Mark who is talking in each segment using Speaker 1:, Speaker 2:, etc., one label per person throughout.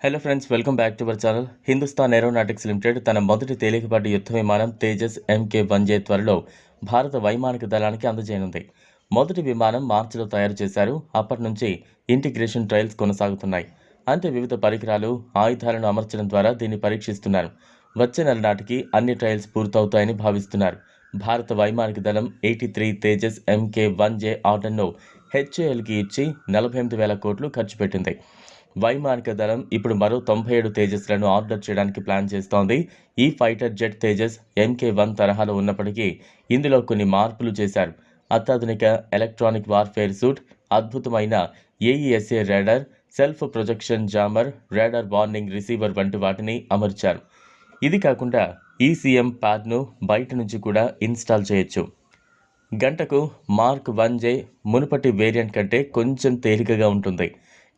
Speaker 1: Hello friends welcome back to our channel Hindustan aeronautics limited తన మొదటి తేలికపాటి యుద్ధ విమానం తేజస్ ఎంకే వన్ జే త్వరలో భారత వైమానిక దళానికి అందజేయనుంది. మొదటి విమానం మార్చిలో తయారు చేశారు. అప్పటి నుంచి ఇంటిగ్రేషన్ ట్రయల్స్ కొనసాగుతున్నాయి. అంటే వివిధ పరికరాలు ఆయుధాలను అమర్చడం ద్వారా దీన్ని పరీక్షిస్తున్నారు. వచ్చే నెల నాటికి అన్ని ట్రయల్స్ పూర్తవుతాయని భావిస్తున్నారు. భారత వైమానిక దళం eighty three Tejas MK one J ఆర్డర్ను హెచ్ఏఎల్కి ఇచ్చి నలభై ఎనిమిది వేల కోట్లు ఖర్చు పెట్టింది. వైమానిక దళం ఇప్పుడు మరో తొంభై ఏడు తేజస్లను ఆర్డర్ చేయడానికి ప్లాన్ చేస్తోంది. ఈ fighter jet Tejas MK one తరహాలో ఉన్నప్పటికీ ఇందులో కొన్ని మార్పులు చేశారు. అత్యాధునిక ఎలక్ట్రానిక్ వార్ఫేర్ సూట్ అద్భుతమైన AESA radar self projection jammer radar warning receiver వంటి వాటిని అమర్చారు. ఇది కాకుండా ఈసీఎం ప్యాడ్ను బయట నుంచి కూడా ఇన్స్టాల్ చేయొచ్చు. గంటకు మార్క్ వన్ జే మునుపటి వేరియంట్ కంటే కొంచెం తేలికగా ఉంటుంది.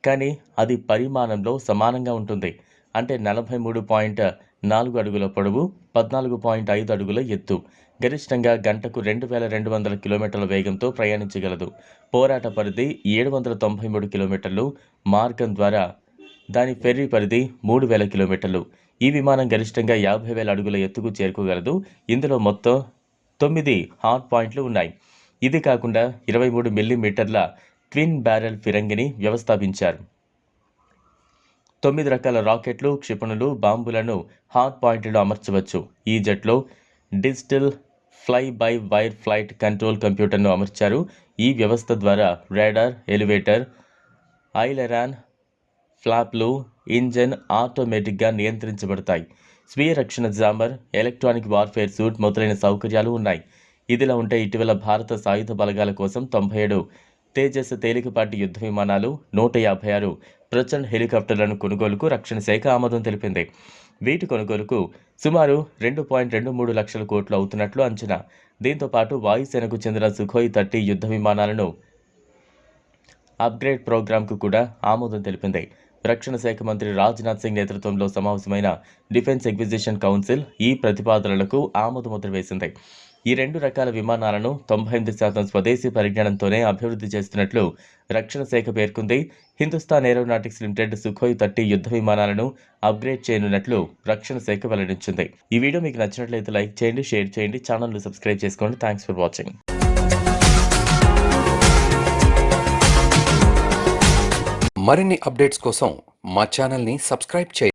Speaker 1: కానీ అది పరిమాణంలో సమానంగా ఉంటుంది. అంటే నలభై మూడు పాయింట్ నాలుగు అడుగుల పొడవు పద్నాలుగు పాయింట్ ఐదు అడుగుల ఎత్తు. గరిష్టంగా గంటకు రెండు వేల రెండు వందల కిలోమీటర్ల వేగంతో ప్రయాణించగలదు. పోరాట పరిధి ఏడు వందల తొంభై మూడు కిలోమీటర్లు. మార్గం ద్వారా దాని ఫెర్రీ పరిధి మూడు వేల కిలోమీటర్లు. ఈ విమానం గరిష్టంగా యాభై వేల అడుగుల ఎత్తుకు చేరుకోగలదు. ఇందులో మొత్తం తొమ్మిది హాట్ పాయింట్లు ఉన్నాయి. ఇది కాకుండా ఇరవై మూడు మిల్లీమీటర్ల ట్విన్ బ్యారెల్ ఫిరంగిని వ్యవస్థాపించారు. తొమ్మిది రకాల రాకెట్లు క్షిపణులు బాంబులను హాట్ పాయింట్లో అమర్చవచ్చు. ఈ జెట్లో digital fly by wire flight control కంప్యూటర్ను అమర్చారు. ఈ వ్యవస్థ ద్వారా రాడార్ ఎలివేటర్ ఐలెరాన్ ఫ్లాప్లు ఇంజన్ ఆటోమేటిక్గా నియంత్రించబడతాయి. స్వీయ రక్షణ జామర్ ఎలక్ట్రానిక్ వార్ఫేర్ సూట్ మొదలైన సౌకర్యాలు ఉన్నాయి. ఇదిలా ఉంటే ఇటీవల భారత సాయుధ బలగాల కోసం తొంభై ఏడు తేజస్ తేలికపాటి యుద్ధ విమానాలు నూట యాభై ఆరు ప్రచండ్ హెలికాప్టర్లను కొనుగోలుకు రక్షణ శాఖ ఆమోదం తెలిపింది. వీటి కొనుగోలుకు సుమారు రెండు పాయింట్ రెండు మూడు లక్షల కోట్లు అవుతున్నట్లు అంచనా. దీంతో పాటు వాయుసేనకు చెందిన సుఖోయ్ థర్టీ యుద్ధ విమానాలను అప్గ్రేడ్ ప్రోగ్రాంకు కూడా ఆమోదం తెలిపింది. రక్షణ శాఖ మంత్రి రాజ్నాథ్ సింగ్ నేతృత్వంలో సమావేశమైన డిఫెన్స్ ఎగ్జిబిషన్ కౌన్సిల్ ఈ ప్రతిపాదనలకు ఆమోదముద్ర వేసింది ఈ రెండు రకాల విమానాలను తొంభై ఎనిమిది శాతం స్వదేశీ పరిజ్ఞానంతోనే అభివృద్ధి చేస్తున్నట్లు రక్షణ శాఖ పేర్కొంది. Hindustan aeronautics limited Sukhoi thirty యుద్ధ విమానాలను అప్గ్రేడ్ చేయనున్నట్లు రక్షణ శాఖ వెల్లడించింది. ఈ వీడియో మీకు నచ్చినట్లయితే లైక్ చేయండి షేర్ చేయండి ఛానల్ను సబ్స్క్రైబ్ చేసుకోండి. Thanks for watching.
Speaker 2: మరిన్ని అప్డేట్స్ కోసం మా ఛానల్ని సబ్స్క్రైబ్ చేయండి.